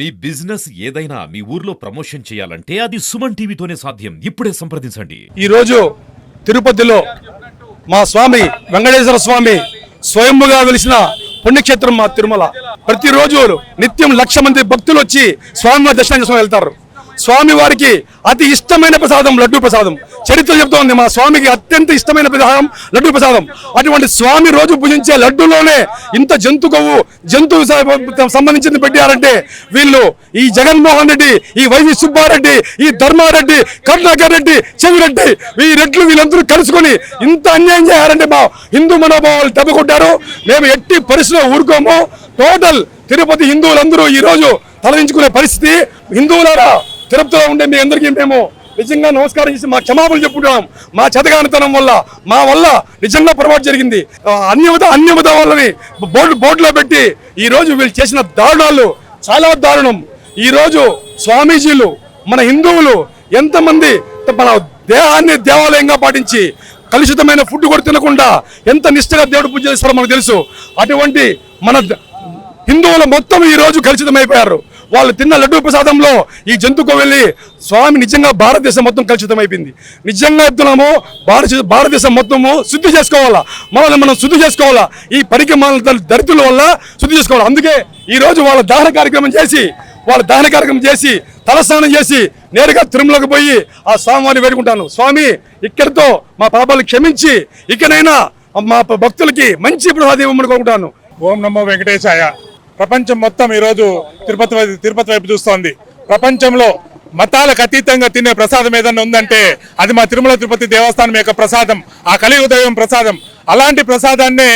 మీ business ఏదైనా మీ ఊర్లో promotion చేయాలంటే అది సుమన్ టీవీతోనే సాధ్యం. ఇప్పుడే సంప్రదించండి. ఈ రోజు తిరుపతిలో మా స్వామి వెంకటేశ్వర స్వామి స్వయంగా వెలిసిన పుణ్యక్షేత్రం మా తిరుమల. ప్రతిరోజు నిత్యం లక్ష మంది భక్తులు వచ్చి స్వామివారి దర్శనం చేసుకుని వెళ్తారు. స్వామి వారికి అతి ఇష్టమైన ప్రసాదం లడ్డూ ప్రసాదం. చరిత్ర చెప్తోంది మా స్వామికి అత్యంత ఇష్టమైన ప్రసాదం లడ్డూ ప్రసాదం. అటువంటి స్వామి రోజు పూజించే లడ్డూలోనే ఇంత జంతు కొవ్వు జంతువు సంబంధించింది పెట్టారంటే వీళ్ళు ఈ జగన్మోహన్ రెడ్డి ఈ వైవి సుబ్బారెడ్డి ఈ ధర్మారెడ్డి కరుణాకర్ రెడ్డి చెవిరెడ్డి ఈ రెడ్లు వీళ్ళందరూ కలుసుకొని ఇంత అన్యాయం చేయాలంటే మా హిందూ మనోభావాలు దెబ్బకొట్టారు. మేము ఎట్టి పరిస్థితిలో ఊరుకోము. టోటల్ తిరుపతి హిందువులందరూ ఈ రోజు తలదించుకునే పరిస్థితి హిందువులారా. తిరుపతిలో ఉండే మీ అందరికీ మేము నిజంగా నమస్కారం చేసి మా క్షమాపణ చెప్పుకుంటున్నాం. మా చేతగానితనం వల్ల మా వల్ల నిజంగా పొరపాటు జరిగింది. అన్యమత అన్యమత వాళ్ళని బోర్డు బోర్డులో పెట్టి ఈ రోజు వీళ్ళు చేసిన దారుణాలు చాలా దారుణం. ఈరోజు స్వామీజీలు మన హిందువులు ఎంతమంది మన దేహాన్ని దేవాలయంగా పాటించి కలుషితమైన ఫుడ్ కూడా తినకుండా ఎంత నిష్ఠగా దేవుడు పూజ చేస్తారో మనకు తెలుసు. అటువంటి మన ద- హిందువులు మొత్తం ఈ రోజు కలుషితమైపోయారు. వాళ్ళు తిన్న లడ్డూ ప్రసాదంలో ఈ జంతుకు వెళ్ళి స్వామి నిజంగా భారతదేశం మొత్తం కలుషితమైపోయింది. నిజంగా చెప్తున్నాము భారత భారతదేశం మొత్తము శుద్ధి చేసుకోవాలా? మనల్ని మనం శుద్ధి చేసుకోవాలా? ఈ పరికమాల దరిద్రుల వల్ల శుద్ధి చేసుకోవాలి? అందుకే ఈ రోజు వాళ్ళ దహన కార్యక్రమం చేసి వాళ్ళ దహన కార్యక్రమం చేసి తలస్నానం చేసి నేరుగా తిరుమలకు పోయి ఆ స్వామివారిని వేడుకుంటాను. స్వామి ఇక్కడితో మా పాపాలు క్షమించి ఇకనైనా మా భక్తులకి మంచి ప్రసాదం ఇవ్వమని కోరుకుంటాను. ఓం నమో వెంకటేశాయ. ప్రపంచం మొత్తం ఈరోజు తిరుపతి వైపు తిరుపతి వైపు చూస్తోంది. ప్రపంచంలో మతాలకు అతీతంగా తినే ప్రసాదం ఏదన్నా ఉందంటే అది మా తిరుమల తిరుపతి దేవస్థానం యొక్క ప్రసాదం ఆ కలియుగ దైవం ప్రసాదం. అలాంటి ప్రసాదాన్ని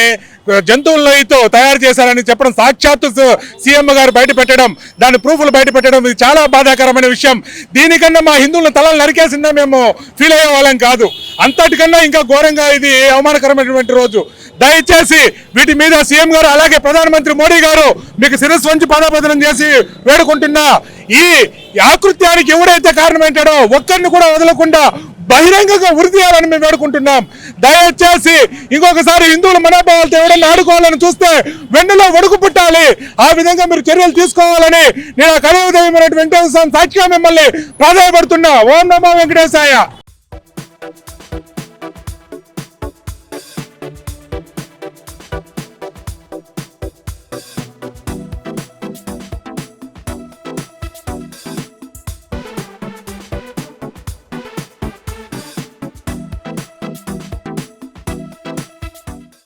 జంతువులతో తయారు చేశారని చెప్పడం సాక్షాత్తు సీఎం గారు బయట పెట్టడం దాని ప్రూఫ్లు బయట పెట్టడం ఇది చాలా బాధాకరమైన విషయం. దీనికన్నా మా హిందువుల తలలు నరికేసిందా మేము ఫీల్ అయ్యే వాళ్ళం కాదు. అంతటికన్నా ఇంకా ఘోరంగా ఇది అవమానకరమైనటువంటి రోజు. దయచేసి వీటి మీద సీఎం గారు అలాగే ప్రధానమంత్రి మోడీ గారు మీకు శిరస్సు వంచి పాదాపదనం చేసి వేడుకుంటున్నా. ఈ ఆకృత్యానికి ఎవరైతే కారణమైంటాడో ఒక్కరిని కూడా వదలకుండా బహిరంగంగా ఉరి చేయాలని మేము వేడుకుంటున్నాం. దయచేసి ఇంకొకసారి హిందువుల మనోభావాలతో ఎవరైనా ఆడుకోవాలని చూస్తే వెన్నులో వడుకు పుట్టాలి. ఆ విధంగా మీరు చర్యలు తీసుకోవాలని నేను ఆ కలియుగ వెంకటేశ్వర స్వామి సాక్షిగా మిమ్మల్ని ప్రాధాయపడుతున్నా. ఓం నమో వెంకటేశాయ.